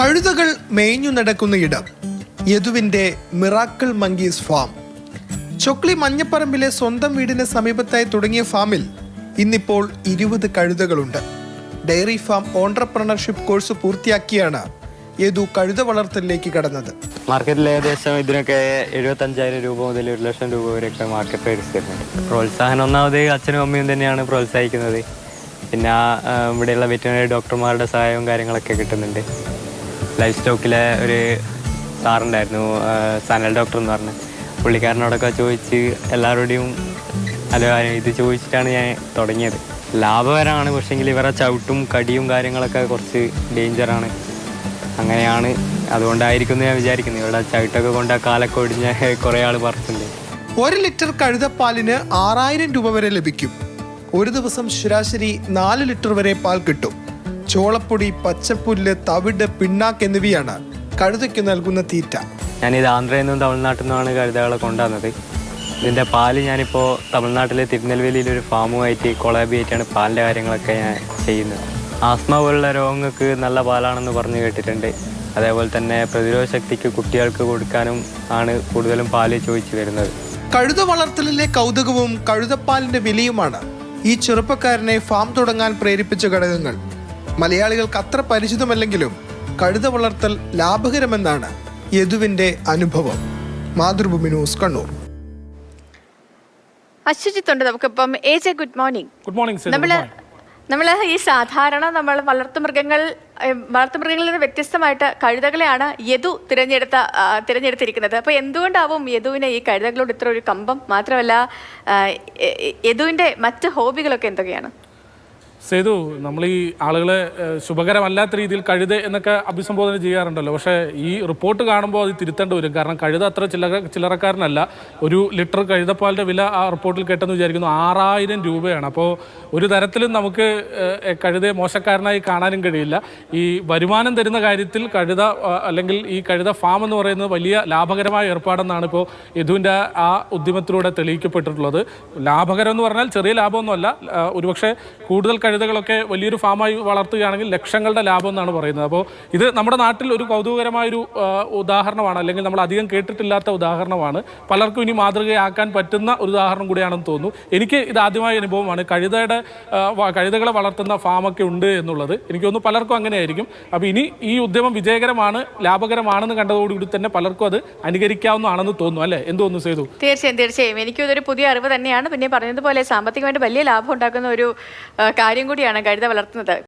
കഴുതകൾ മേഞ്ഞു നടക്കുന്ന ഇടം. യദുവിന്റെ മിറാക്കിൾ മങ്കീസ് ഫാം. ചൊക്ലി മഞ്ഞപ്പറമ്പിലെ സ്വന്തം വീടിന് സമീപത്തായി തുടങ്ങിയ ഫാമിൽ ഇന്നിപ്പോൾ ഇരുപത് കഴുതകളുണ്ട്. ഡയറി ഫാം ഓണ്ടർപ്രണർഷിപ്പ് കോഴ്സ് പൂർത്തിയാക്കിയാണ് യദു കഴുത വളർത്തലിലേക്ക് കടന്നത്. മാർക്കറ്റിൽ ഏകദേശം ഇതിനൊക്കെ എഴുപത്തഞ്ചായിരം രൂപ മുതൽ ഒരു ലക്ഷം രൂപ വരെയൊക്കെ മാർക്കറ്റ് പ്രൈസ് തരുന്നുണ്ട് പ്രോത്സാഹനം ഒന്നാമത് അച്ഛനും അമ്മയും തന്നെയാണ് പ്രോത്സാഹിക്കുന്നത്. പിന്നെ ഇവിടെയുള്ള വെറ്റിനറി ഡോക്ടർമാരുടെ സഹായവും കാര്യങ്ങളൊക്കെ കിട്ടുന്നുണ്ട്. ലൈഫ് സ്റ്റോക്കിലെ ഒരു സാറുണ്ടായിരുന്നു സനൽ ഡോക്ടർ എന്ന് പറഞ്ഞ്. പുള്ളിക്കാരനോടൊക്കെ ചോദിച്ച് എല്ലാവരോടെയും അല്ല ഇത് ചോദിച്ചിട്ടാണ് ഞാൻ തുടങ്ങിയത്. ലാഭകരമാണ് പക്ഷേങ്കിൽ ഇവരെ ചവിട്ടും കടിയും കാര്യങ്ങളൊക്കെ കുറച്ച് ഡേഞ്ചറാണ്. അങ്ങനെയാണ് അതുകൊണ്ടായിരിക്കും ഞാൻ വിചാരിക്കുന്നത് ഇവിടെ ചവിട്ടൊക്കെ കൊണ്ട് ആ കാലൊക്കെ ഒടിഞ്ഞ കുറേ ആൾ പറഞ്ഞിട്ടുണ്ട് ഒരു ലിറ്റർ കഴുതപ്പാലിന് ആറായിരം രൂപ വരെ ലഭിക്കും. ഒരു ദിവസം ശരാശരി നാല് ലിറ്റർ വരെ പാൽ കിട്ടും. ചോളപ്പൊടി പച്ചപ്പുല്ല് തവിട് പിണ്ണാക്ക് എന്നിവയാണ് കഴുതയ്ക്ക് നൽകുന്ന തീറ്റ. ഞാനിത് ആന്ധ്രയിൽ നിന്നും തമിഴ്നാട്ടിൽ നിന്നുമാണ് കഴുതകളെ കൊണ്ടുവന്നത്. ഇതിന്റെ പാൽ ഞാനിപ്പോൾ തമിഴ്നാട്ടിലെ തിരുനെൽവേലിയിൽ ഒരു ഫാമുമായിട്ട് കൊളാബി ആയിട്ടാണ് പാലിന്റെ കാര്യങ്ങളൊക്കെ ഞാൻ ചെയ്യുന്നത്. ആസ്മ പോലുള്ള രോഗങ്ങൾക്ക് നല്ല പാലാണെന്ന് പറഞ്ഞു കേട്ടിട്ടുണ്ട്. അതേപോലെ തന്നെ പ്രതിരോധ ശക്തിക്ക് കുട്ടികൾക്ക് കൊടുക്കാനും ആണ് കൂടുതലും പാൽ ചോദിച്ചു വരുന്നത്. കഴുത വളർത്തലിലെ കൗതുകവും കഴുതപ്പാലിന്റെ വിലയുമാണ് ഈ ചെറുപ്പക്കാരനെ ഫാം തുടങ്ങാൻ പ്രേരിപ്പിച്ച ഘടകങ്ങൾ. മലയാളികൾക്ക് അത്ര പരിചിതമല്ലെങ്കിലും കഴുത വളർത്തൽ ലാഭകരമെന്നാണ് യദുവിന്റെ അനുഭവം. മാതൃഭൂമി ന്യൂസ് കണ്ണൂർ. അശ്വജിത്തുണ്ട് നമുക്കിപ്പം. A J good morning good morning sir നമ്മൾ നമ്മൾ ഈ സാധാരണ നമ്മൾ വളർത്തുമൃഗങ്ങൾ വളർത്തുമൃഗങ്ങളിൽ നിന്ന് വ്യത്യസ്തമായിട്ട് കഴുതകളെയാണ് യദു തിരഞ്ഞെടുത്ത തിരഞ്ഞെടുത്തിരിക്കുന്നത്. അപ്പൊ എന്തുകൊണ്ടാവും യദുവിന് ഈ കഴുതകളോട് ഇത്ര ഒരു കമ്പം? മാത്രമല്ല യദുവിന്റെ മറ്റ് ഹോബികളൊക്കെ എന്തൊക്കെയാണ്? സേതു നമ്മൾ ഈ ആളുകളെ ശുഭകരമല്ലാത്ത രീതിയിൽ കഴുത എന്നൊക്കെ അഭിസംബോധന ചെയ്യാറുണ്ടല്ലോ. പക്ഷേ ഈ റിപ്പോർട്ട് കാണുമ്പോൾ അത് തിരുത്തേണ്ടി വരും. കാരണം കഴുത അത്ര ചില്ലറ ചില്ലറക്കാരനല്ല. ഒരു ലിറ്റർ കഴുതപ്പാലിന്റെ വില ആ റിപ്പോർട്ടിൽ കേട്ടെന്ന് വിചാരിക്കുന്നു. ആറായിരം രൂപയാണ്. അപ്പോൾ ഒരു തരത്തിലും നമുക്ക് കഴുതയെ മോശക്കാരനായി കാണാനും കഴിയില്ല. ഈ വരുമാനം തരുന്ന കാര്യത്തിൽ കഴുത അല്ലെങ്കിൽ ഈ കഴുത ഫാം എന്ന് പറയുന്നത് വലിയ ലാഭകരമായ ഏർപ്പാടെന്നാണ് ഇപ്പോൾ യദുവിന്റെ ആ ഉദ്യമത്തിലൂടെ തെളിയിക്കപ്പെട്ടിട്ടുള്ളത്. ലാഭകരം എന്ന് പറഞ്ഞാൽ ചെറിയ ലാഭമൊന്നുമല്ല. ഒരുപക്ഷെ കൂടുതൽ കഴുതകളൊക്കെ വലിയൊരു ഫാമായി വളർത്തുകയാണെങ്കിൽ ലക്ഷങ്ങളുടെ ലാഭം എന്നാണ് പറയുന്നത്. അപ്പോൾ ഇത് നമ്മുടെ നാട്ടിൽ ഒരു കൗതുകകരമായൊരു ഉദാഹരണമാണ്. അല്ലെങ്കിൽ നമ്മൾ അധികം കേട്ടിട്ടില്ലാത്ത ഉദാഹരണമാണ്. പലർക്കും ഇനി മാതൃകയാക്കാൻ പറ്റുന്ന ഒരു ഉദാഹരണം കൂടിയാണെന്ന് തോന്നുന്നു. എനിക്ക് ഇത് ആദ്യമായ അനുഭവമാണ്. കഴുതയുടെ കഴുതകളെ വളർത്തുന്ന ഫാമൊക്കെ ഉണ്ട് എന്നുള്ളത്. എനിക്ക് തോന്നുന്നു പലർക്കും അങ്ങനെയായിരിക്കും. അപ്പോൾ ഇനി ഈ ഉദ്യമം വിജയകരമാണ് ലാഭകരമാണെന്ന് കണ്ടതോടുകൂടി തന്നെ പലർക്കും അത് അനുകരിക്കാവുന്നതാണെന്ന് തോന്നുന്നു. അല്ലേ? എന്ത് തോന്നുന്നു സേതു? തീർച്ചയായും തീർച്ചയായും. എനിക്കും ഇതൊരു പുതിയ അറിവ് തന്നെയാണ്. പിന്നെ പറഞ്ഞതുപോലെ സാമ്പത്തികമായിട്ട് വലിയ ലാഭം ഉണ്ടാക്കുന്ന ഒരു ആ, കാര്യം കൂടിയാണ് കഴുത വളർത്തുന്നത്.